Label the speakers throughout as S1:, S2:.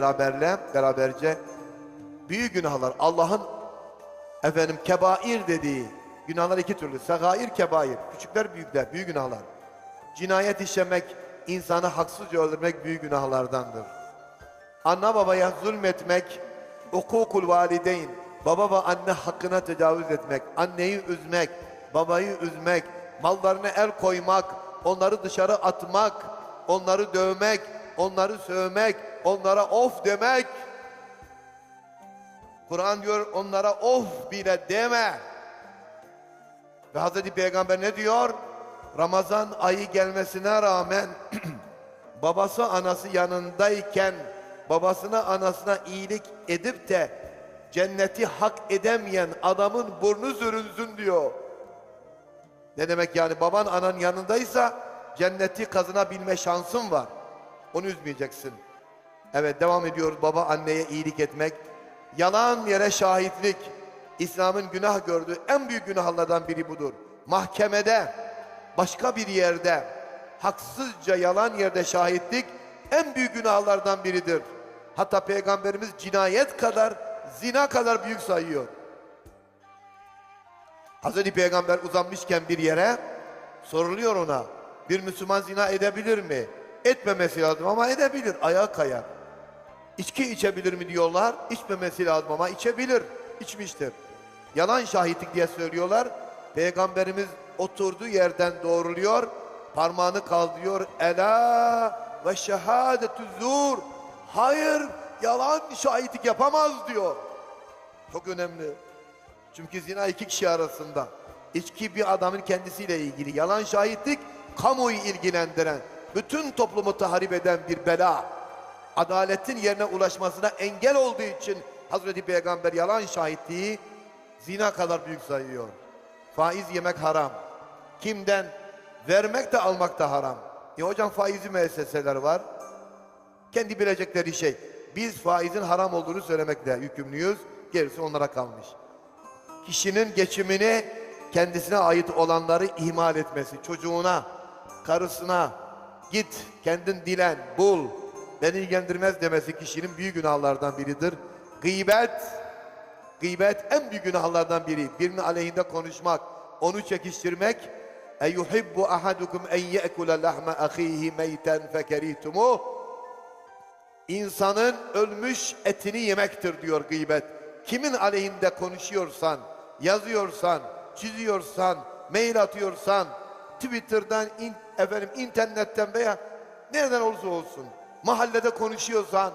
S1: beraberle beraberce büyük günahlar Allah'ın efendim kebair dediği günahlar iki türlü. Sagair kebair. Küçükler büyükler. Büyük günahlar. Cinayet işlemek, insanı haksızca öldürmek büyük günahlardandır. Anne babaya zulmetmek, hukukul valideyn, baba ve anne hakkına tecavüz etmek, anneyi üzmek, babayı üzmek, mallarına el koymak, onları dışarı atmak, onları dövmek, onları sövmek, onlara of demek. Kur'an diyor onlara of bile deme. Ve Hazreti Peygamber ne diyor? Ramazan ayı gelmesine rağmen babası anası yanındayken babasına anasına iyilik edip de cenneti hak edemeyen adamın burnu sürünsün diyor. Ne demek yani baban anan yanındaysa cenneti kazanabilme şansın var. Onu üzmeyeceksin. Evet devam ediyoruz baba anneye iyilik etmek. Yalan yere şahitlik. İslam'ın günah gördüğü en büyük günahlardan biri budur. Mahkemede, başka bir yerde, haksızca yalan yerde şahitlik en büyük günahlardan biridir. Hatta Peygamberimiz cinayet kadar, zina kadar büyük sayıyor. Hazreti Peygamber uzanmışken bir yere soruluyor ona. Bir Müslüman zina edebilir mi? Etmemesi lazım ama edebilir. Ayağa kayar. İçki içebilir mi diyorlar. İçmemesi lazım ama içebilir. İçmiştir. Yalan şahitlik diye söylüyorlar. Peygamberimiz oturduğu yerden doğruluyor. Parmağını kaldırıyor. Ela ve şehadetü zur. Hayır yalan şahitlik yapamaz diyor. Çok önemli. Çünkü zina iki kişi arasında. İçki bir adamın kendisiyle ilgili. Yalan şahitlik kamuoyu ilgilendiren, bütün toplumu tahrip eden bir bela. Adaletin yerine ulaşmasına engel olduğu için Hazreti Peygamber yalan şahitliği zina kadar büyük sayıyor. Faiz yemek haram. Kimden? Vermek de almak da haram. E hocam faizli müesseseler var. Kendi bilecekleri şey. Biz faizin haram olduğunu söylemekle yükümlüyüz. Gerisi onlara kalmış kişinin geçimini kendisine ait olanları ihmal etmesi, çocuğuna, karısına git kendin dilen, bul, beni ilgilendirmez demesi kişinin büyük günahlardan biridir. Gıybet, gıybet en büyük günahlardan biri. Birinin aleyhinde konuşmak, onu çekiştirmek. Eyuhibbu ahadukum en ye'kule lahme ahihi meyten fekerihtumuh. İnsanın ölmüş etini yemektir diyor gıybet. Kimin aleyhinde konuşuyorsan, yazıyorsan, çiziyorsan, mail atıyorsan, Twitter'dan, in- efendim internetten veya nereden olursa olsun, mahallede konuşuyorsan,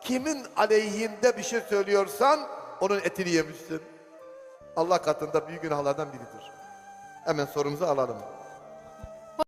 S1: kimin aleyhinde bir şey söylüyorsan onun etini yemişsin. Allah katında büyük günahlardan biridir. Hemen sorumuzu alalım.